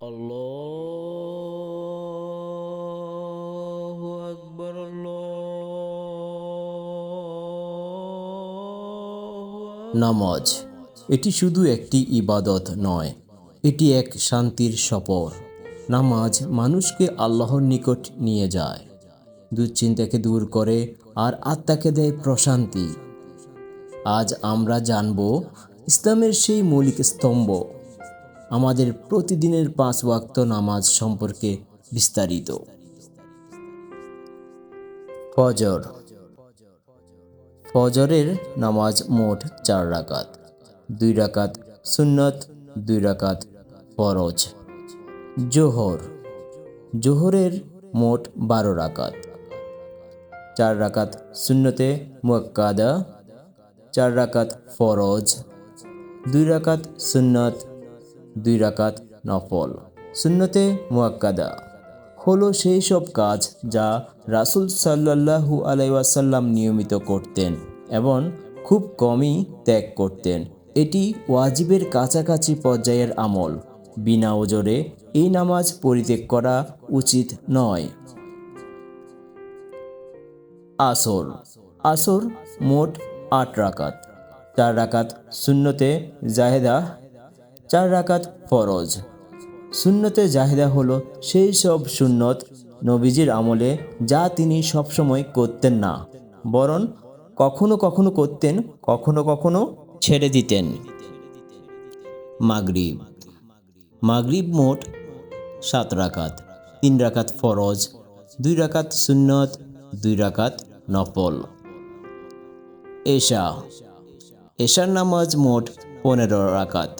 আল্লাহু আকবার আল্লাহু নামাজ, এটি শুধু একটি ইবাদত নয়, এটি এক শান্তির সফর। নামাজ মানুষকে আল্লাহর নিকট নিয়ে যায়, দুশ্চিন্তাকে দূর করে আর আত্মাকে দেয় প্রশান্তি। আজ আমরা জানব ইসলামের সেই মৌলিক স্তম্ভ আমাদের প্রতিদিনের পাঁচ ওয়াক্ত নামাজ সম্পর্কে বিস্তারিত। ফজর। ফজরের নামাজ মোট চার রাকাত। দুই রাকাত সুন্নত, দুই রাকাত ফরজ। জোহর। জোহরের মোট বারো রাকাত। চার রাকাত সুন্নতে মুয়াক্কাদা। চার রাকাত ফরজ। দুই রাকাত সুন্নত দুই রাকাত নফল। সুন্নতে মুয়াক্কাদা। হলো সেই সব কাজ যা রাসূল সাল্লাল্লাহু আলাইসাল্লাম নিয়মিত করতেন এবং খুব কমই ত্যাগ করতেন। এটি ওয়াজিবের কাছাকাছি পর্যায়ের আমল। বিনা ওজরে এই নামাজ পরিত্যাগ করা উচিত নয়। আসর। আসর মোট আট রাকাত। চার রাকাত শূন্যতে জাহেদা চার রাকাত ফরজ। সুন্নতে জাহিদা হলো সেই সব সুন্নত নবীজির আমলে যা তিনি সবসময় করতেন না, বরং কখনো কখনো করতেন, কখনো কখনো ছেড়ে দিতেন। মাগরিব। মাগরিব মোট সাত রাকাত, তিন রাকাত ফরজ, দুই রাকাত সুন্নত, দুই রাকাত নফল। এশা। এশার নামাজ মোট পনেরো রাকাত।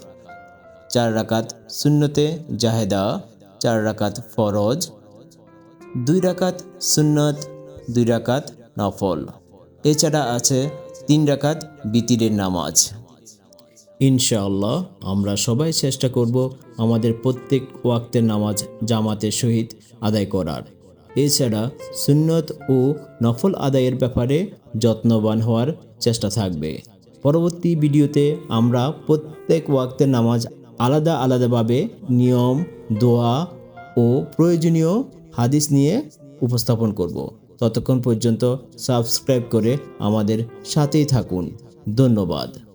চার রাকাত সুন্নতে জাহেদা, চার রাকাত ফরজ, দুই রাকাত সুন্নত, দুই রাকাত নফল। এছাড়া আছে তিন রাকাত বিতিরের নামাজ। ইনশাআল্লাহ, আমরা সবাই চেষ্টা করব আমাদের প্রত্যেক ওয়াক্তের নামাজ জামাতের সহিত আদায় করার। এছাড়া সুন্নত ও নফল আদায়ের ব্যাপারে যত্নবান হওয়ার চেষ্টা থাকবে। পরবর্তী ভিডিওতে আমরা প্রত্যেক ওয়াক্তের নামাজ আলাদা আলাদাভাবে নিয়ম, দোয়া ও প্রয়োজনীয় হাদিস নিয়ে উপস্থাপন করব। ততক্ষণ পর্যন্ত সাবস্ক্রাইব করে আমাদের সাথেই থাকুন। ধন্যবাদ।